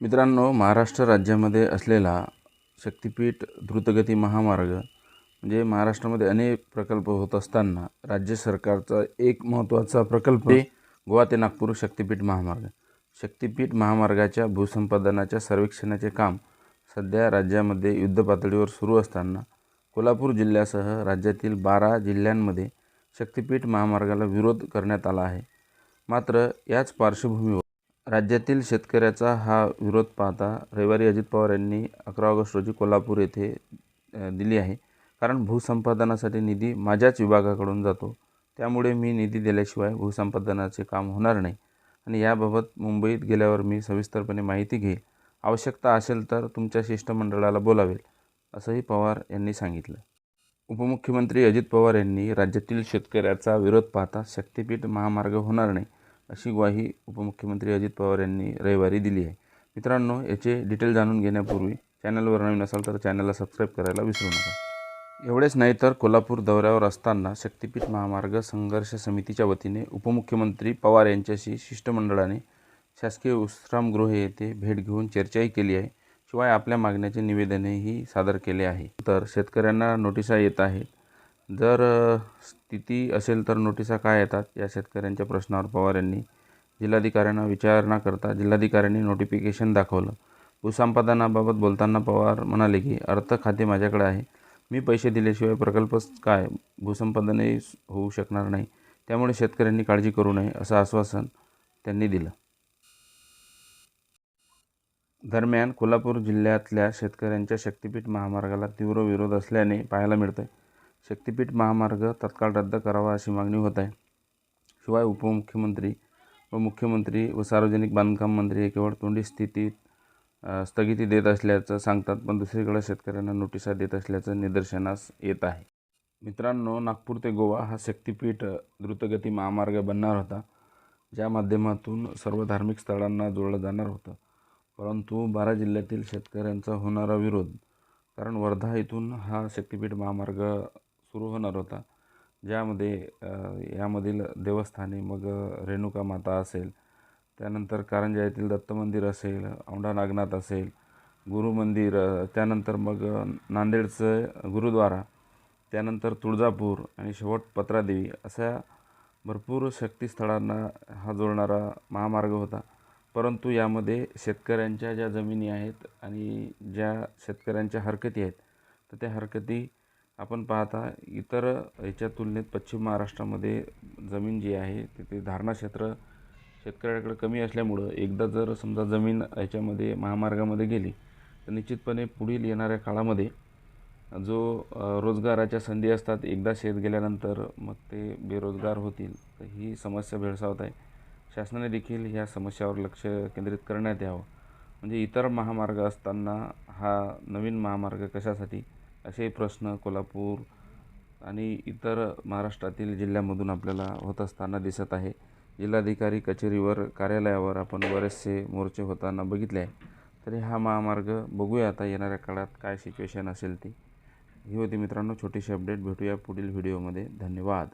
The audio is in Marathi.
मित्रांनो महाराष्ट्र राज्यामध्ये असलेला शक्तिपीठ द्रुतगती महामार्ग म्हणजे महाराष्ट्रामध्ये अनेक प्रकल्प होत असताना राज्य सरकारचा एक महत्त्वाचा प्रकल्प आहे गोवा ते नागपूर शक्तिपीठ महामार्ग. शक्तिपीठ महामार्गाच्या भूसंपादनाच्या सर्वेक्षणाचे काम सध्या राज्यामध्ये युद्धपातळीवर सुरू असताना कोल्हापूर जिल्ह्यासह राज्यातील बारा जिल्ह्यांमध्ये शक्तिपीठ महामार्गाला विरोध करण्यात आला आहे. मात्र याच पार्श्वभूमीवर राज्यातील शेतकऱ्याचा हा विरोध पाहता रविवारी अजित पवार यांनी अकरा ऑगस्ट रोजी कोल्हापूर येथे दिली आहे. कारण भूसंपादनासाठी निधी माझ्याच विभागाकडून जातो. त्यामुळे मी निधी दिल्याशिवाय भूसंपादनाचे काम होणार नाही. आणि याबाबत मुंबईत गेल्यावर मी सविस्तरपणे माहिती घेईल. आवश्यकता असेल तर तुमच्या शिष्टमंडळाला बोलावेल असंही पवार यांनी सांगितलं. उपमुख्यमंत्री अजित पवार यांनी राज्यातील शेतकऱ्याचा विरोध पाहता शक्तिपीठ महामार्ग होणार नाही. अशी ग्वाही उपमुख्यमंत्री अजित पवार यांनी रविवारी दिली आहे. मित्रांनो याचे डिटेल जाणून घेण्यापूर्वी चॅनलवर नवीन असाल तर चॅनलला सबस्क्राईब करायला विसरू नका. एवढेच नाही तर कोल्हापूर दौऱ्यावर असताना शक्तिपीठ महामार्ग संघर्ष समितीच्या वतीने उपमुख्यमंत्री पवार यांच्याशी शिष्टमंडळाने शासकीय विश्रामगृह येथे भेट घेऊन चर्चाही केली आहे. शिवाय आपल्या मागण्याचे निवेदनही सादर केले आहे. तर शेतकऱ्यांना नोटिसा येत आहेत जर स्थिती असेल तर नोटिसा काय येतात? या शेतकऱ्यांच्या प्रश्नावर पवार यांनी जिल्हाधिकाऱ्यांना विचारणा करता जिल्हाधिकाऱ्यांनी नोटिफिकेशन दाखवलं. भूसंपादनाबाबत बोलताना पवार म्हणाले की अर्थ खाते माझ्याकडे आहे. मी पैसे दिल्याशिवाय प्रकल्पच काय? भूसंपादनही होऊ शकणार नाही. त्यामुळे शेतकऱ्यांनी काळजी करू नये असं आश्वासन त्यांनी दिलं. दरम्यान कोल्हापूर जिल्ह्यातल्या शेतकऱ्यांच्या शक्तिपीठ महामार्गाला तीव्र विरोध असल्याने पाहायला मिळतं आहे शक्तिपीठ महामार्ग तत्काळ रद्द करावा अशी मागणी होत आहे. शिवाय उपमुख्यमंत्री व मुख्यमंत्री व सार्वजनिक बांधकाम मंत्री हे केवळ तोंडी स्थितीत स्थगिती देत असल्याचं सांगतात पण दुसरीकडे शेतकऱ्यांना नोटिसा देत असल्याचं निदर्शनास येत आहे. मित्रांनो नागपूर ते गोवा हा शक्तिपीठ द्रुतगती महामार्ग बनणार होता ज्या माध्यमातून सर्व धार्मिक स्थळांना जोडलं जाणार होतं. परंतु बारा जिल्ह्यातील शेतकऱ्यांचा होणारा विरोध कारण वर्धा इथून हा शक्तिपीठ महामार्ग सुरू होणार होता. ज्यामध्ये यामधील देवस्थाने मग रेणुका माता असेल त्यानंतर कारंजा येथील दत्त मंदिर असेल औंढा नागनाथ असेल गुरु मंदिर त्यानंतर मग नांदेडचं गुरुद्वारा त्यानंतर तुळजापूर आणि शेवट पत्रादेवी अशा भरपूर शक्तिस्थळांना हा जोडणारा महामार्ग होता. परंतु यामध्ये शेतकऱ्यांच्या ज्या जमिनी आहेत आणि ज्या शेतकऱ्यांच्या हरकती आहेत तर त्या हरकती आपण पाहता इतर याच्या तुलनेत पश्चिम महाराष्ट्रामध्ये जमीन जी आहे तिथे धारणा क्षेत्र शेतकऱ्याकडे कमी असल्यामुळं एकदा जर समजा जमीन याच्यामध्ये महामार्गामध्ये गेली तर निश्चितपणे पुढील येणाऱ्या काळामध्ये जो रोजगाराच्या संधी असतात एकदा शेत गेल्यानंतर मग ते बेरोजगार होतील तर ही समस्या भेडसावत आहे. शासनाने देखील ह्या समस्यावर लक्ष केंद्रित करण्यात यावं. म्हणजे इतर महामार्ग असताना हा नवीन महामार्ग कशासाठी? असे प्रश्न कोल्हापूर आणि इतर महाराष्ट्रातील जिल्ह्यामधून आपल्याला होत असताना दिसत आहे. जिल्हाधिकारी कचेरीवर कार्यालयावर आपण बरेचसे मोर्चे होताना बघितले आहे. तरी हा महामार्ग बघूया आता येणाऱ्या काळात काय सिच्युएशन असेल ती. ही होती मित्रांनो छोटीशी अपडेट भेटूया पुढील व्हिडिओमध्ये धन्यवाद.